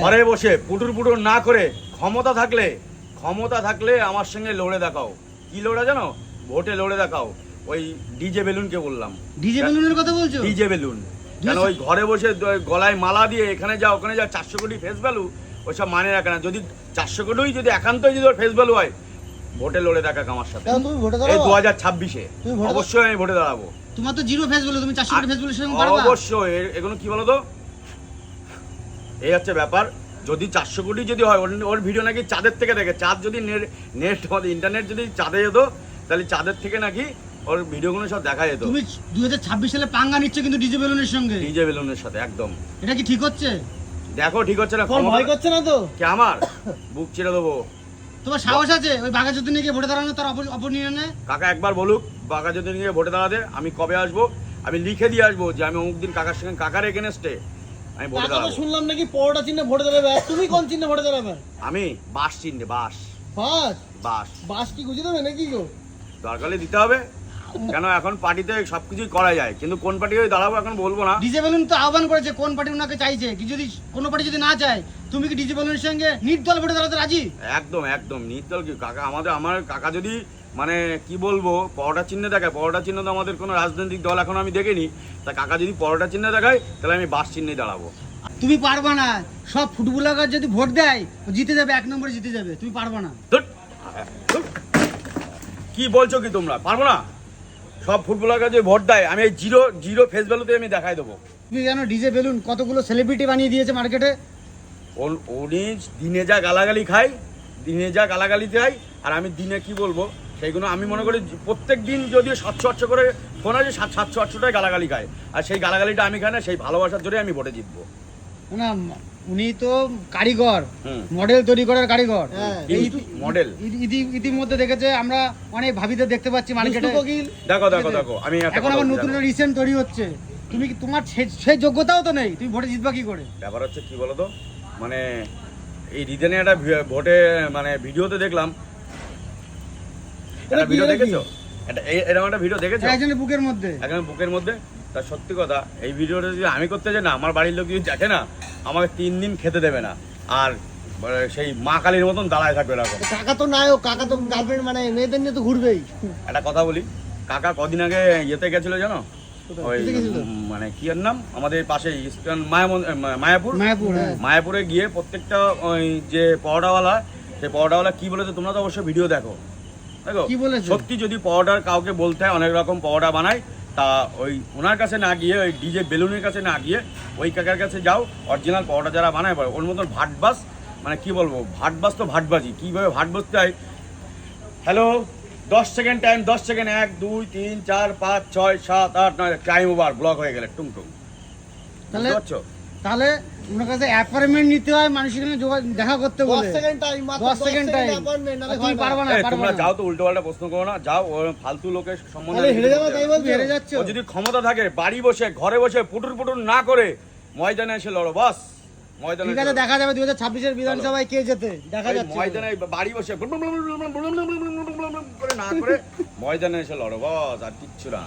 ঘরে বসে পুটুর পুটুর না করে ক্ষমতা থাকলে ক্ষমতা থাকলে আমার সঙ্গে লড়ে দেখাও। কি লড়ে জানো? ভোটে লড়ে দেখাও। ওই ডিজে বেলুনকে বললাম। ডিজে বেলুনের কথা বলছো? DJ balloon. কেন ওই ঘরে বসে গলায় মালা দিয়ে এখানে যা ওখানে যা চারশো কোটি ফেস ভ্যালু ওইসব মানে রাখে না। যদি চারশো কোটি যদি একান্তই যদি ওর ফেস ভ্যালু হয় ভোটে লড়ে দেখাক আমার সাথে। এই দু হাজার ছাব্বিশে? অবশ্যই আমি ভোটে দাঁড়াবো। তোমার তো জিরো ফেস বলে তুমি চারশো কোটি ফেস বলে পারবা অবশ্যই এগুলো কি বলতো? এই হচ্ছে ব্যাপার। যদি চারশো কোটি যদি হয় ওর- ভিডিও নাকি চাঁদের থেকে দেখে। চাঁদ যদি নেট নেট আমাদের ইন্টারনেট যদি চাঁদে যেত তাহলে চাঁদের থেকে নাকি ওর ভিডিওগুলো সব দেখা যেত। তুমি দুই হাজার ছাব্বিশ সালে পাঙ্গা নিচ্ছ কিন্তু ডিজে বেলুনের সঙ্গে। ডিজে বেলুনের সাথে একদম। এটা কি ঠিক হচ্ছে? দেখো ঠিক হচ্ছে না ভয় করছে না তো? কি আমার? বুক ছেড়ে দেবো। তোমার সাহস আছে? ওই বাঘা যুদ্ধ নিয়ে ভোটে দাঁড়ানো তার অপ- অপনিয়নে কাকা একবার বলুক বাঁকা যদি নিয়ে ভোটে দাঁড়াতে আমি কবে আসব? আমি লিখে দিয়ে আসব যে আমি অমুক দিন কাকার সঙ্গে কাকার এগেনস্টে আমি ভোটে দাঁড়াবো। শুনলাম নাকি পরোটা চিহ্নে ভোটে দাঁড়াবে তুমি কোন চিহ্নে ভোটে দাঁড়াবে? আমি বাস চিনতে বাস বাস বাস বাস কি গুছিয়ে দেবে নাকি গো দরকার দিতে হবে। কেন এখন পার্টিতে সবকিছুই করা যায়। কিন্তু কোন পার্টি হয়ে দাঁড়াবো এখন বলব না। ডিজে বেলুন তো আহ্বান করেছে কোন পার্টি ওনাকে চাইছে? কি যদি কোনো পার্টি যদি না চায় তুমি কি ডিজে বেলুনের সঙ্গে নির্দল ভোটে দাঁড়াতে রাজি? একদম একদম। নির্দল কি? কাকা আমাদের আমার কাকা যদি মানে কি বলব পরোটা চিহ্ন দেখায়। পরোটা চিহ্ন তো আমাদের কোনো রাজনৈতিক দল এখন আমি দেখিনি। তা কাকা যদি পরোটা চিহ্ন দেখায় তাহলে আমি বাস চিহ্নেই দাঁড়াবো। তুমি পারবা না। সব ফুটবলার যদি ভোট দেয় জিতে যাবে এক নম্বরে জিতে যাবে। তুমি পারবা না। কি বলছো কি তোমরা? পারব না? সব ফুটবলার কাছে ভোট দেয় আমি এই জিরো জিরো ফেস ভ্যালুতে আমি দেখাই দেবো। তুমি জানো ডিজে বেলুন কতগুলো সেলিব্রিটি বানিয়ে দিয়েছে মার্কেটে? ওন- উনি দিনে যা গালাগালি খায় দিনে যা গালাগালি দেয় আর আমি দিনে কি বলব? সেইগুলো আমি মনে করি প্রত্যেক দিন যদি সাতশো আটশো করে ফোন আছে সাত সাতশো আটশোটাই গালাগালি খায়। আর সেই গালাগালিটা আমি খাই না সেই ভালোবাসার জোরে আমি ভোটে জিতবো। না উনি তো কারিগর মডেল তৈরি করার কারিগর। হ্যাঁ, মডেল। ইতি- ইতি- ইতিমধ্যে দেখেছে আমরা অনেক ভাবিতে দেখতে পাচ্ছি মার্কেটে। দেখো দেখো দেখো আমি এখন আবার নতুন রিসেন্ট তৈরি হচ্ছে। তুমি কি তোমার সেই যোগ্যতাও তো নেই তুমি ভোটে জিতবা কি করে? ব্যাপার হচ্ছে কি বলতো? মানে এই রিজেনে একটা ভি- ভোটে মানে ভিডিওতে দেখলাম একটা ভিডিও দেখেছ? এরকম একটা ভিডিও দেখেছ? একজনের বুকের মধ্যে। এখন বুকের মধ্যে? তার সত্যি কথা এই ভিডিওটা যদি আমি করতে যাই না আমার বাড়ির লোক যদি দেখে না আমাকে তিন দিন খেতে দেবে না। আর সেই মা কালীর মতন দাঁড়ায় থাকবে এরকম কাকা তো নায়ক কাকা তো গার্লফ্রেন্ড মানে মেয়েদের নিয়ে তো ঘুরবেই। একটা কথা বলি কাকা কদিন আগে ইয়েতে গেছিল জানো? ওই? মানে কি এর নাম? আমাদের পাশে ইস্টার্ন মায়াপুর? মায়াপুর হ্যাঁ। মায়াপুরে গিয়ে প্রত্যেকটা ওই যে পরোটাওয়ালা সেই পরোটাওয়ালা কি বলেছে তোমরা তো অবশ্যই ভিডিও দেখো। কি বলেছে? সত্যি যদি পরোটার কাউকে বলতে হয় অনেক রকম পরোটা বানায় তা ওই ওনার কাছে না গিয়ে ওই ডিজে বেলুনের কাছে না গিয়ে ওই কাকার কাছে যাও অরিজিনাল পরোটা যারা বানায় পারে ওর মতন ভাটবাস মানে কি বলব ভাটবাস তো ভাটবাজি কীভাবে ভাট বসতে হয় হ্যালো দশ সেকেন্ড টাইম দশ সেকেন্ড এক দুই তিন চার পাঁচ ছয় সাত আট নয় টাইম ওভার ব্লক হয়ে গেলে টুং টুং। তাহলে বুঝতে পারছ? তাহলে ওনার কাছে অ্যাপয়েন্টমেন্ট নিতে হয় মানুষের দেখা করতে বলে সেকেন্ড টাইম মাত্র দশ সেকেন্ড টাইম অ্যাপয়েন্টমেন্ট তুমি না। পারবা না পারবা না যাও তো উল্টো পাল্টা প্রশ্ন করো না যাও ফালতু লোকের সম্বন্ধে হেরে যাব তাই বলছো হেরে যাচ্ছ ও যদি ক্ষমতা থাকে বাড়ি বসে ঘরে বসে পুটুর পুটুর না করে ময়দানে এসে লড়ো বাস ময়দানে ঠিক আছে। দেখা যাবে দুই হাজার ছাব্বিশের বিধানসভায় কে যেতে দেখা এই যাচ্ছে ময়দানে বাড়ি বসে করে না করে ময়দানে এসে লড়ো বাস আর কিচ্ছু না